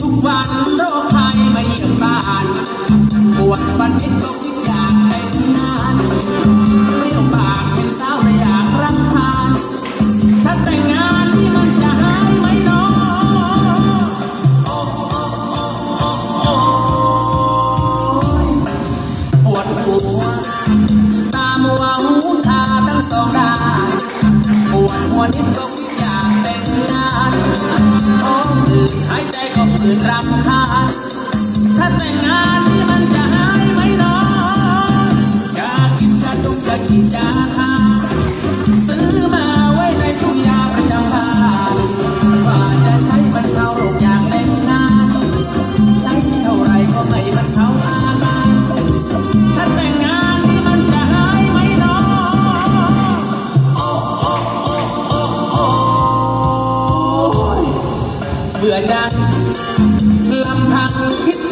ทุกวันโรคภัยมาเยี่ยบ้านปวดฟันพิษตกทุกอย่างเป็นนานไม่ลำปากเป็นสาวไม่อยากรักทานถ้าแต่งงานที่มันจะหายไหมน้องโอ้ปวดหัว ใจก็ฝืนรำคาญถ้าแต่งงานนี่มันจะหายไหมเนาะอยากกินยาดมอยากกินยาทาซื้อมาไว้ในตู้ยาประจำบ้านว่าจะใช้บรรเทาโรคอย่ากแต่งงานใช้เท่าไรก็ไม่บรรเทาอาการถ้าแต่งงานนี่มันจะหายไหมเนาะโอ้โอ้โอ้โอ้โอ้เบื่อจัง ลำพังคิด